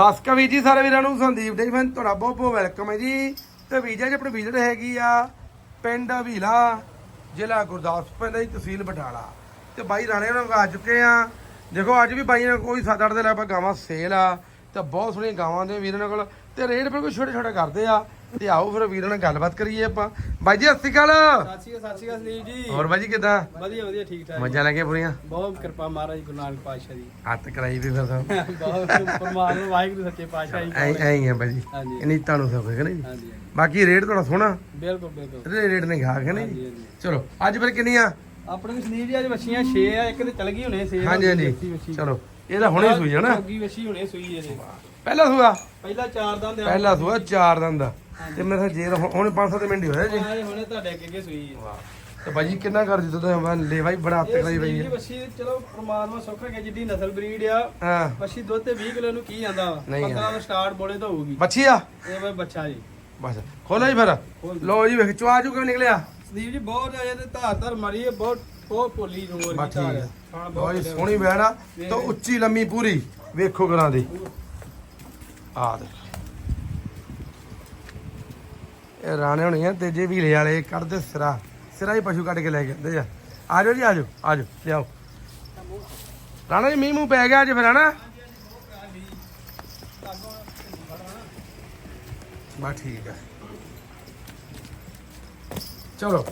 ਸਸਕਾ ਵੀਰ ਜੀ, ਸਾਰੇ ਵੀਰਾਂ ਨੂੰ, ਸੰਦੀਪ ਡੇ ਫੈਨ ਤੁਹਾਡਾ ਬਹੁਤ ਬਹੁਤ ਵੈਲਕਮ ਹੈ ਜੀ। ਤੇ ਵੀਜ਼ਾ ਜੀ ਆਪਣੀ ਵਿਜ਼ਿਟ ਹੈਗੀ ਆ ਪਿੰਡ ਅਵੀਲਾ ਜ਼ਿਲ੍ਹਾ ਗੁਰਦਾਸਪੁਰ ਦਾ ਜੀ ਤਹਿਸੀਲ ਬਟਾਲਾ। ਤੇ ਬਾਈ ਰਾਣੇ ਨਾਲ ਆ ਚੁੱਕੇ ਆ। ਦੇਖੋ, ਅੱਜ ਵੀ ਬਾਈ ਨਾਲ ਕੋਈ 7-8 ਦੇ ਲਗਭਗ ਗਾਵਾਂ ਸੇਲ ਆ, ਤੇ ਬਹੁਤ ਸੋਹਣੀਆਂ ਗਾਵਾਂ ਦੇ ਵੀਰਾਂ ਕੋਲ। ਤੇ ਰੇਟ ਬਿਲਕੁਲ ਛੋਟੇ ਛੋਟੇ ਕਰਦੇ ਆ। ਤੇ ਆਓ ਫਿਰ ਵੀਰਾਂ ਨਾਲ ਗੱਲਬਾਤ ਕਰੀਏ ਆਪਾਂ। ਬਾਈ ਜੀ ਸਤਿ ਸ਼੍ਰੀ ਅਕਾਲ। ਸਤਿ ਸ਼੍ਰੀ ਅਕਾਲ ਸਤਿ ਸ਼੍ਰੀ ਅਕਾਲ ਸੰਦੀਪ ਜੀ। ਹੋਰ ਬਾਈ ਜੀ ਕਿਦਾਂ? ਵਧੀਆ ਵਧੀਆ ਠੀਕ ਠਾਕ। ਮੱਝਾਂ ਲੱਗੇ ਪੂਰੀਆਂ ਬਹੁਤ ਕਿਰਪਾ ਮਹਾਰਾਜ ਗੁਰੂ ਨਾਨਕ ਪਾਤਸ਼ਾਹ ਦੀ। ਹੱਥ ਕਰਾਈ ਫਿਰ ਸਭ। ਬਹੁਤ ਪਰਮਾਤਮਾ ਵਾਹਿਗੁਰੂ ਸੱਚੇ ਪਾਤਸ਼ਾਹ ਜੀ ਐਂ ਐਂ ਹੀ ਬਾਈ ਜੀ। ਇਨੀ ਤੁਹਾਨੂੰ ਸਭ ਹੈ ਨਹੀਂ। ਬਾਕੀ ਰੇਟ ਤੁਹਾਡਾ ਸੋਹਣਾ। ਬਿਲਕੁਲ ਬਿਲਕੁਲ। ਇਹਦੇ ਰੇਟ ਨਹੀਂ ਗਾ ਕੇ ਨਹੀਂ? ਚਲੋ ਅੱਜ ਫਿਰ ਕਿੰਨੀਆਂ? ਆਪਣੇ ਕੋਲ ਸੰਦੀਪ ਜੀ ਅੱਜ ਵੱਛੀਆਂ 6 ਆ ਇੱਕ ਤੇ ਚਲ ਗਈ ਹੁਣੇ 6 ਹਾਂਜੀ ਹਾਂਜੀ। ਚਲੋ ਇਹਦਾ ਹੁਣੇ ਸੂਈ ਹੈ ਨਾ। ਅੱਗੀ ਵੱਛੀ ਹੁਣੇ ਸੂਈ ਇਹਦੇ। ਪਹਿਲਾ ਸੂਆ? ਪਹਿਲਾ ਦੰਦ ਪਹਿਲਾ ਸੂਆ ਚਾਰ ਦਿਨ ਦਾ ਤੇ ਮੇਰੇ ਜੇ ਹੁਣ 5-7 ਮਿੰਟ ਹੀ ਹੋਇਆ ਜੀ। ਆਏ ਹੁਣੇ ਤੁਹਾਡੇ ਅੱਗੇ ਅੱਗੇ ਸੂਈ ਹੈ। ਤੇ ਭਾਜੀ ਕਿੰਨਾ ਕਰ ਦਿੱਤਾ ਤੁਸੀਂ ਮੈਂ ਲੈਵਾ ਹੀ ਬੜਾ ਹੱਥ ਇਹ ਕਰਾਈ ਸੰਦੀਪ ਪਈ ਜੀ ਹੈ। ਵੱਛੀ ਚਲੋ ਪਰਮਾਤਮਾ ਸੁੱਖ ਰੱਖੇ ਜਿੱਡੀ ਨਸਲ ਬਰੀਡ ਆ। ਹਾਂ। ਵੱਛੀ ਦੁੱਧ ਤੇ 20 ਕਿਲੋ ਨੂੰ ਕੀ ਜਾਂਦਾ ਵਾ? ਨਹੀਂ 15 ਤੋਂ ਸਟਾਰਟ ਬੋਲੇ ਤਾਂ ਹੋਊਗੀ। ਬੱਚੀ ਆ? ਇਹ ਵੇ ਬੱਚਾ ਜੀ। ਬਸ। ਖੋਲੋ ਜੀ ਫਿਰ। ਲੋ ਜੀ ਵੇਖ ਚਵਾ ਚੁ ਕਿਵੇਂ ਨਿਕਲਿਆ। ਸੰਦੀਪ ਜੀ ਬਹੁਤ ਅਜੇ ਤੇ ਧਾਰ ਧਾਰ ਮਰੀ ਹੈ ਬਹੁਤ ਬਹੁਤ ਪੋਲੀ ਰੋਰ ਬਸ ਦੀ ਠੀਕ। ਹੈ ਹੈ ਹਾਂ ਬਹੁਤ ਬਹੁਤ ਸੋਹਣੀ ਬੈੜਾ ਤੇ ਉੱਚੀ ਲੰਮੀ ਪੂਰੀ। ਵੇਖੋ ਗਲਾਂ ਦੀ। ਆ ਦੇ ਇਹ ਰਾਣੇ ਹੋਣੀ ਆ ਤੇਜੇ ਵੀਲੇ ਵਾਲੇ ਕੱਢਦੇ ਸਿਰਾ ਸਿਰਾ ਹੀ ਪਸ਼ੂ ਕੱਢ ਕੇ ਲੈ ਕੇ ਆਉਂਦੇ ਆ। ਆ ਜਾਓ ਜੀ ਆ ਜਾਓ ਆ ਜਾਓ ਲਿਆਓ। ਰਾਣਾ ਜੀ ਮੀਂਹ ਮੂੰਹ ਪੈ ਗਿਆ ਅੱਜ ਫਿਰ ਹਨਾ? ਬਾ ਠੀਕ ਹੈ ਚਲੋ।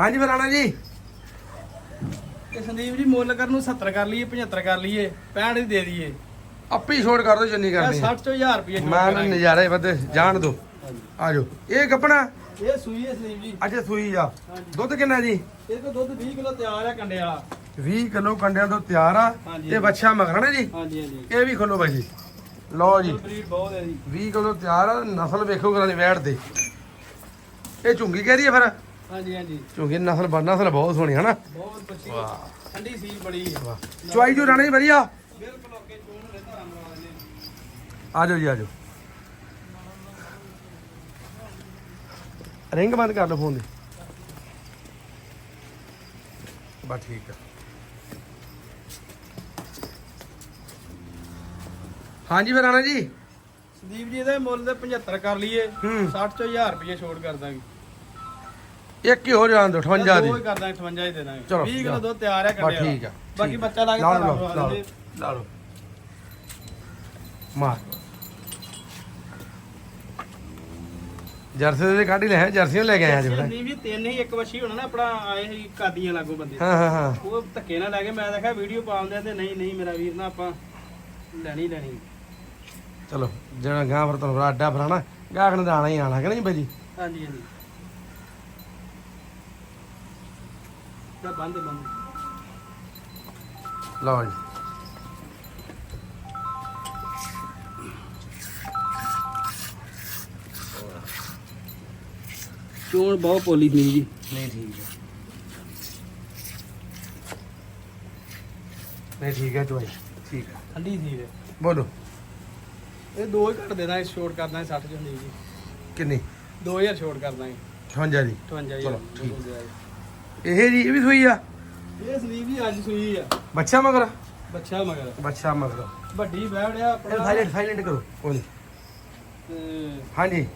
ਹਾਂਜੀ ਫਿਰ ਰਾਣਾ ਜੀ। ਤੇ ਸੰਦੀਪ ਜੀ ਮੁੱਲ ਕਰਨ ਨੂੰ 70 ਕਰ ਲਈਏ 75 ਕਰ ਲਈਏ 65 ਦੀ ਦੇ ਦਈਏ। ਆਪੇ ਛੋੜ ਕਰ ਦੋ ਜਿੰਨੀ ਕਰਨੀ 60 ਤੋਂ 1000 ਰੁਪਏ ਮੈਂ ਨਜ਼ਾਰੇ ਵਧੇ ਜਾਣ ਦੋ। ਆ ਜਾਓ ਇਹ ਕੱਪਣਾ ਇਹ ਸੂਈ ਹੈ ਸੰਦੀਪ ਜੀ। ਅੱਜ ਸੂਈ ਆ। ਦੁੱਧ ਕਿੰਨਾ ਜੀ? ਇਹ ਤੋਂ ਦੁੱਧ 20 ਕਿਲੋ ਤਿਆਰ ਹੈ ਕੰਡੇ ਵਾਲਾ। 20 ਕਿਲੋ ਕੰਡਿਆਂ ਤੋਂ ਤਿਆਰ ਆ। ਬੱਚਾ ਮਗਰਣਾ ਜੀ? ਹਾਂਜੀ ਹਾਂਜੀ। ਇਹ ਵੀ ਖੋਲੋ ਬਾਈ ਜੀ। ਲਓ ਜੀ। ਬਰੀਡ ਬਹੁਤ ਹੈ ਜੀ। 20 ਕਿਲੋ ਤਿਆਰ ਆ। ਨਸਲ ਵੇਖੋ ਕਰਾਂ ਦੀ ਵੈੜ ਦੇ ਇਹ ਝੁੰਗੀ ਕਹਿ ਰਹੀ ਹੈ ਫਿਰ? ਹਾਂਜੀ ਹਾਂਜੀ। ਝੁੰਗੀ ਨਸਲ ਬਣ ਨਸਲ ਬਹੁਤ ਸੋਹਣੀ ਹਨਾ? ਬਹੁਤ ਬੱਚੀ ਵਾਹ। ਠੰਡੀ ਸੀਲ ਬੜੀ ਹੈ। ਵਾਹ। ਚੁਆਈ ਜੋ ਰਾਣੀ ਵਧੀਆ? ਬਿਲਕੁਲ ਓਕੇ ਚੋਣ ਦੇ ਧਾਰਾਂ ਮਰਵਾ ਦੇ ਆ ਜਾਓ ਜੀ ਆ ਰਿੰਗ ਬੰਦ ਕਰ ਲਓ ਫੋਨ ਦੀ। ਬਸ ਠੀਕ ਆ। ਹਾਂਜੀ ਫਿਰ ਆਣਾ ਜੀ। ਸੰਦੀਪ ਜੀ ਇਹਦਾ ਮੁੱਲ ਤੇ 75 ਕਰ ਲਈਏ। ਹੂੰ। 60 ਤੋਂ 1000 ਰੁਪਏ ਛੋੜ ਕਰ ਦਾਂਗੇ। ਇੱਕ ਹੀ ਹੋ ਜਾਣ ਦੋ 58 ਦੀ ਦੋ। ਹੀ ਕਰ ਦਾਂਗੇ 58 ਹੀ ਦੇ ਦਾਂਗੇ। ਚਲੋ, 20 ਕਿਲੋ। ਦੁੱਧ ਤਿਆਰ ਹੈ ਕੰਡੇ ਠੀਕ ਆ ਬਾਕੀ। ਬੱਚਾ ਲਾ ਕੇ ਲਾ ਲਓ ਲਾ। ਲਓ ਲਾ ਲਓ। ਮਾਰ। ਜਰਸੀ ਦੇ ਕੱਢ ਲੈ ਜਰਸੀਆਂ ਲੈ ਕੇ ਆਇਆ ਜੀ ਫਿਰ ਨਹੀਂ ਵੀ ਤਿੰਨ ਹੀ ਇੱਕ ਵਸ਼ੀ ਹੋਣਾ ਨਾ ਆਪਣਾ ਆਏ ਸੀ ਕਾਦੀਆਂ ਲਾਗੋ ਬੰਦੇ। ਹਾਂ ਹਾਂ ਹਾਂ। ਉਹ ਧੱਕੇ ਨਾਲ ਲੈ ਕੇ ਮੈਂ ਦੇਖਿਆ ਵੀਡੀਓ ਪਾਉਂਦੇ ਤੇ ਨਹੀਂ ਨਹੀਂ ਮੇਰਾ ਵੀਰ ਨਾ ਆਪਾਂ ਲੈਣੀ ਲੈਣੀ। ਚਲੋ ਜਿਹੜਾ ਗਾਂ ਫਿਰ ਤੁਹਾਨੂੰ ਅੱਡਾ ਫਰਾਣਾ ਗਾਹਕ ਨੇ ਤਾਂ ਆਣਾ ਹੀ ਆਣਾ ਕਿ ਨਹੀਂ ਬਾਈ ਜੀ? ਹਾਂਜੀ ਹਾਂਜੀ। ਤਾਂ ਬੰਦ ਬੰਦ। ਲਓ ਜੀ। ਚੋਣ ਬਹੁਤ ਪੋਲੀ ਨਹੀਂ ਜੀ। ਨਹੀਂ ਠੀਕ ਹੈ। ਨਹੀਂ ਠੀਕ ਹੈ ਚੋਈ ਠੀਕ ਹੈ। ਠੰਡੀ ਸੀ ਇਹ ਬੋਲੋ। ਇਹ ਦੋ ਹੀ ਘੱਟ ਦੇ ਦਾਂਗੇ ਛੋਟ ਕਰ ਦਾਂਗੇ 60 ਚ ਜੀ। ਕਿੰਨੀ? 2000 ਛੋਟ ਕਰ ਦਾਂਗੇ। 58 ਦੀ 58000 ਚਲੋ, ਠੀਕ। ਇਹ ਜੀ ਇਹ ਵੀ ਸੂਈ ਆ? ਇਹ ਸਲੀਵ ਵੀ ਅੱਜ ਸੂਈ ਆ। ਬੱਚਾ ਮਗਰ? ਬੱਚਾ ਮਗਰ। ਬੱਚਾ ਮਗਰ। ਵੱਡੀ ਬੈੜਿਆ ਆਪਣਾ। ਸਾਇਲੈਂਟ ਸਾਇਲੈਂਟ ਕਰੋ। ਕੋਈ ਹਾਂਜੀ।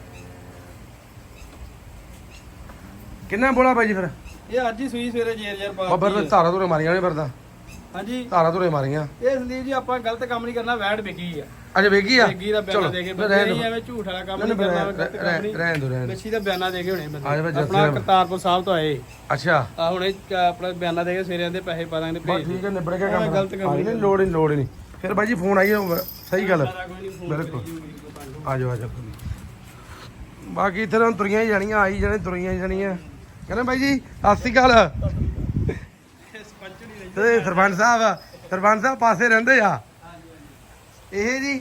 ਕਿੰਨਾ ਬੋਲਾ ਬਾਈ ਜੀ ਫਿਰ? ਇਹ ਅੱਜ ਹੀ ਸੂਈ ਸਵੇਰੇ ਜੇਰ ਪਾ ਬੱਬਰ ਦਿੱਤੀ ਤੇ ਹੈ। ਧਾਰਾ ਧੁਰੇ ਮਾਰੀਆਂ ਨੇ ਫਿਰਦਾ ਹਾਂਜੀ। ਧਾਰਾ ਧੁਰੇ ਮਾਰੀਆਂ। ਇਹ ਸੰਦੀਪ ਜੀ ਆਪਾਂ ਗਲਤ ਕੰਮ ਨਹੀਂ ਕਰਨਾ ਵੈੜ ਵਿਕੀ ਆ। ਅਜੇ ਵੇਗੀ ਆ? ਵਿਕੀ ਦਾ ਬਿਆਨਾ ਦੇ ਕੇ ਫਿਰ ਬੰਦੇ ਨਹੀਂ। ਐਵੇਂ ਝੂਠ ਵਾਲਾ ਕੰਮ ਨਹੀਂ, ਕਰਨਾ ਰਹਿਣ- ਗਲਤ ਕੰਮ ਰਹਿਣ ਨਹੀਂ। ਰਹਿਣ ਦੋ ਰਹਿਣ। ਬੱਚੀ ਦਾ ਬਿਆਨਾ ਦੇ ਕੇ ਹੋਣੇ ਬੰਦੇ। ਫਿਰ ਆਪਣਾ ਕਰਤਾਰਪੁਰ ਸਾਹਿਬ ਤੋਂ ਆਏ। ਅੱਛਾ। ਆ ਹੁਣੇ ਆਪਣਾ ਬਿਆਨਾ ਦੇ ਕੇ ਸਵੇਰੇ ਦੇ ਪੈਸੇ ਪਾ ਦਾਂਗੇ ਭੇਜ ਠੀਕ ਹੈ ਨਿਬੜ ਗਿਆ ਕੰਮ ਗਲਤ ਕੰਮ ਨਹੀਂ ਲੋੜ ਨਹੀਂ ਲੋੜ ਨਹੀਂ। ਫਿਰ ਬਾਈ ਜੀ ਫੋਨ ਆਈ। ਸਹੀ ਗੱਲ। ਬਿਲਕੁਲ। ਕਰੀ ਜੂਗੀ ਕੋਈ ਪੰਜ। ਆ ਜਾਓ ਆ ਜਾਓ। ਬਾਕੀ ਇੱਥੇ ਤਾਂ ਤੁਰੀਆਂ ਹੀ ਜਾਣੀਆਂ ਆਈ ਜਾਣੇ ਤੁਰੀਆਂ ਹੀ ਜਾਣੀਆਂ। ਕਹਿੰਦੇ ਬਾਈ ਜੀ ਸਤਿ ਸ਼੍ਰੀ ਅਕਾਲ। ਤੇ ਸਰਪੰਚ ਸਾਹਿਬ ਸਰਪੰਚ ਸਾਹਿਬ ਪਾਸੇ ਰਹਿੰਦੇ ਆ? ਇਹ ਜੀ?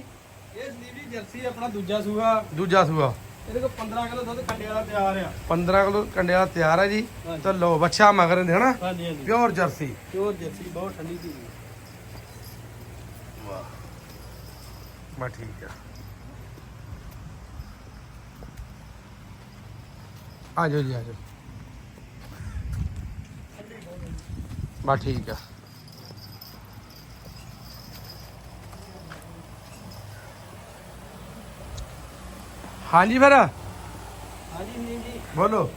ਇਹ ਜਰਸੀ ਆਪਣਾ ਦੂਜਾ ਸੂਆ। ਦੂਜਾ ਸੂਆ। ਇਹਦੇ ਕੋਲ 15 ਕਿਲੋ ਦੁੱਧ ਕੰਡੇ ਵਾਲਾ ਤਿਆਰ ਆ। 15 ਕਿਲੋ ਕੰਡੇ ਵਾਲਾ ਤਿਆਰ ਹੈ ਜੀ। ਤਾਂ ਲੋ ਬੱਚਾ ਮਗਰ ਦੇ ਹਨਾ? ਹਾਂਜੀ ਹਾਂਜੀ। Pure jersey. ਪਿਓਰ ਜਰਸੀ ਬਹੁਤ ਠੰਡੀ ਸੀ ਬਾ ਠੀਕ ਆ। ਆ ਜਾਓ ਜੀ ਆ ਜਾਓ। ਬਾ ਠੀਕ ਆ। ਹਾਂਜੀ ਫਿਰ। ਹਾਂਜੀ ਸੰਦੀਪ ਜੀ। ਬੋਲੋ।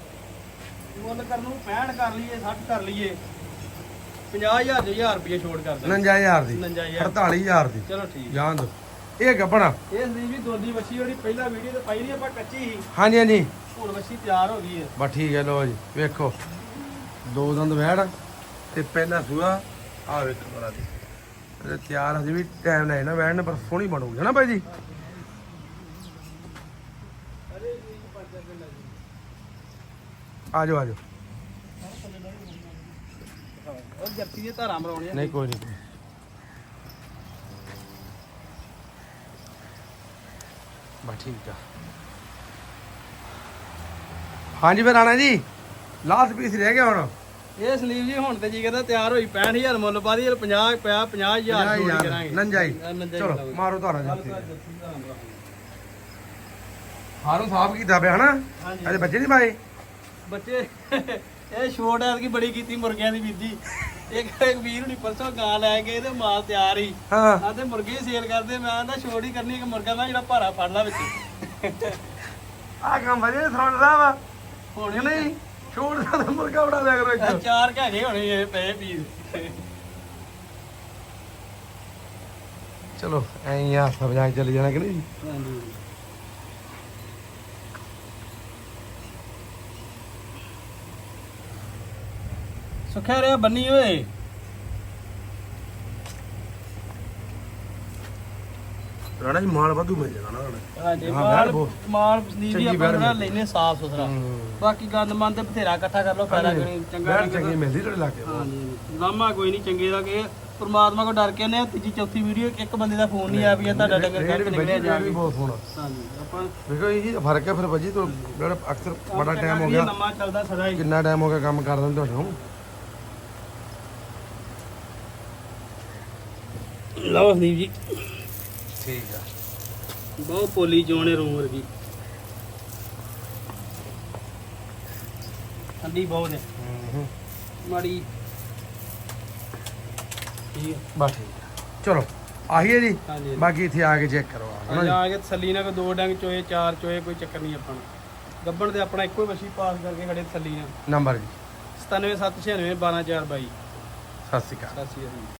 ਮੁੱਲ ਕਰਨ ਨੂੰ 65 ਕਰ ਲਈਏ 60 ਕਰ ਲਈਏ। 50000 ਦੇ 1000 ਰੁਪਏ ਛੋੜ ਕਰ ਦਾਂਗੇ 59000 ਦੀ। 59000 48000 ਦੀ। ਚਲੋ ਠੀਕ ਜਾਣ ਦੋ ਇਹ ਗੱਬਣਾ ਇਹ ਸੰਦੀਪ ਜੀ ਦੋਦੀ ਵੱਛੀ ਜਿਹੜੀ ਪਹਿਲਾਂ ਵੀਡੀਓ ਤੇ ਪਾਈ ਨਹੀਂ ਆਪਾਂ ਕੱਚੀ ਸੀ। ਹਾਂਜੀ ਹਾਂਜੀ। ਹੁਣ ਵੱਛੀ ਤਿਆਰ ਹੋ ਗਈ ਹੈ। ਬਸ ਠੀਕ ਹੈ ਲੋ ਜੀ ਵੇਖੋ। ਦੋ ਦੰਦ ਵੈੜ ਤੇ ਪਹਿਲਾ ਸੂਆ ਆ ਵੇਖੋ ਬੜਾ ਦੀ ਇਹ ਤਿਆਰ ਹਜੇ ਵੀ ਟਾਈਮ ਵੈੜ ਨੇ ਪਰ ਸੋਹਣੀ ਬਣੂਗੀ ਹੈ ਨਾ ਭਾਈ ਜੀ? ਆ ਜਾਓ ਆ ਜਾਓ ਉਹ ਜਰਸੀ ਦੀਆਂ ਧਾਰਾਂ ਮਰਾਉਣੀਆਂ ਨਹੀਂ ਕੋਈ ਨਹੀਂ ਬਸ ਠੀਕ ਆ। ਹਾਂਜੀ ਫਿਰ ਰਾਣਾ ਜੀ ਲਾਸਟ ਪੀਸ ਰਹਿ ਗਿਆ ਹੁਣ। ਇਹ ਸੰਦੀਪ ਜੀ ਹੁਣ ਤੇ ਜੀ ਕਹਿੰਦਾ ਤਿਆਰ ਹੋਈ 65000 ਮੁੱਲ ਪਾ ਦੀ 50 ਪਿਆ 50000 ਛੋੜ ਕਰਾਂਗੇ। ਨੰਜਾਈ ਚਲੋ। ਮਾਰੋ ਧਾਰਾ ਜੀ। ਹਾਰੋਂ ਸਾਫ਼ ਕੀਤਾ ਪਿਆ ਹਨਾ? ਅਜੇ ਬੱਚੇ ਨਹੀਂ ਪਾਏ? ਬੱਚੇ ਇਹ ਛੋਟ ਐਤਕੀ ਬੜੀ ਕੀਤੀ ਮੁਰਗਿਆਂ ਦੀ ਬੀਜੀ। ਇੱਕ ਇੱਕ ਵੀਰ ਹੁਣੀ ਪਰਸੋਂ ਗਾਂ ਲੈ ਕੇ ਤੇ ਮਾਲ ਤਿਆਰ ਹੀ। ਹਾਂ। ਤੇ ਮੁਰਗੇ ਸੇਲ ਕਰਦੇ ਮੈਂ ਨਾ ਛੋੜ ਹੀ ਕਰਨੀ ਇੱਕ ਮੁਰਗਾ ਦਾ ਜਿਹੜਾ ਭਾਰਾ ਫੜ ਲਾ ਵਿੱਚ। ਆ ਕੰਮ ਵਧੀਆ ਸੁਣਦਾ ਵਾ। ਹੁਣ ਕਿ ਨਹੀਂ? ਛੋੜ ਦਾ ਮੁਰਗਾ ਬਣਾ ਦਿਆ ਕਰੋ ਇੱਕ ਚਾਰ ਕੁ ਹੈਗੇ ਹੋਣੇ ਇਹ ਪਏ ਪੀਸ ਚਲੋ ਐਂ ਹੀ ਆ ਸਮਝਾਈ ਚੱਲੀ ਜਾਣਾ ਕਿ ਨਹੀਂ? ਹਾਂਜੀ। ਸੁਖਿਆ ਰਿਆ ਬੰਨੀ ਓਏ। ਰਾਣਾ ਜੀ ਮਾਲ ਵਾਧੂ ਮਿਲ ਜਾਣਾ ਨਾ ਰਾਣਾ ਹਾਂਜੀ ਹਾਂ, ਮਾਲ ਬੈਠ। ਮਾਲ ਜੀ ਚੰਗੀ ਆਪਾਂ ਬੈਠ ਨਾ। ਲੈਨੇ ਸਾਫ਼ ਸੁਥਰਾ। ਬਾਕੀ ਗੰਦ ਮੰਦ ਤੇ ਬਥੇਰਾ ਇਕੱਠਾ ਕਰ ਲਓ ਫਾਇਦਾ ਕੋਈ ਚੰਗਾ ਬੈਠ ਨਹੀਂ ਚੰਗੀ ਮਿਲਦੀ ਤੁਹਾਡੇ ਲਾਗੇ ਹਾਂਜੀ ਲਾਮਾ ਕੋਈ ਨਹੀਂ ਚੰਗੇ ਦਾ ਕਿ ਪਰਮਾਤਮਾ ਕੋ ਡਰ ਕੇ ਨੇ ਤੀਜੀ ਚੌਥੀ ਵੀਡੀਓ ਇੱਕ ਬੰਦੇ ਦਾ ਫੋਨ ਨਹੀਂ ਆਇਆ ਵੀ ਇਹ ਤੁਹਾਡਾ ਡੰਗਰ ਕੱਟ ਨਿਕਲਿਆ ਜਾ ਵੀ ਬਹੁਤ ਸੋਹਣਾ ਹਾਂਜੀ ਆਪਾਂ ਵੇਖੋ ਇਹ ਫ਼ਰਕ ਹੈ ਫਿਰ ਬੱਜੀ ਤੋਂ ਜਿਹੜਾ ਅਕਸਰ ਬੜਾ ਟਾਈਮ ਹੋ ਗਿਆ। ਲੰਮਾ ਚੱਲਦਾ ਸਦਾ ਹੀ। ਕਿੰਨਾ ਟਾਈਮ ਹੋ ਗਿਆ ਕੰਮ ਕਰਦੇ ਤੁਹਾਨੂੰ ਲਓ ਸੰਦੀਪ ਜੀ। ਠੀਕ ਆ। ਬਹੁਤ ਪੋਲੀ ਚੋਣੇ ਰੂਮ ਵਰਗੀ ਠੰਡੀ ਬਹੁਤ ਹੈ ਮਾੜੀ। ਠੀਕ ਬਸ ਆ। ਚਲੋ ਆਹੀ ਹੈ ਜੀ। ਹਾਂਜੀ। ਬਾਕੀ ਇੱਥੇ ਆ ਕੇ ਚੈੱਕ ਕਰੋ ਆ ਆ ਜਾ? ਕੇ ਤਸੱਲੀ ਨਾਲ ਕੋਈ ਦੋ ਡੰਗ ਚੋਏ ਚਾਰ ਚੋਏ ਕੋਈ ਚੱਕਰ ਨਹੀਂ ਆਪਾਂ ਨੂੰ। ਗੱਬਣ ਤੇ ਆਪਣਾ ਇੱਕੋ ਹੀ ਮੱਛੀ ਪਾਸ ਕਰਕੇ ਖੜੇ ਤਸੱਲੀ ਨਾਲ। ਨੰਬਰ ਜੀ। 97796 12422 ਸਤਿ ਸ਼੍ਰੀ ਅਕਾਲ। ਸਤਿ ਸ਼੍ਰੀ ਅਕਾਲ।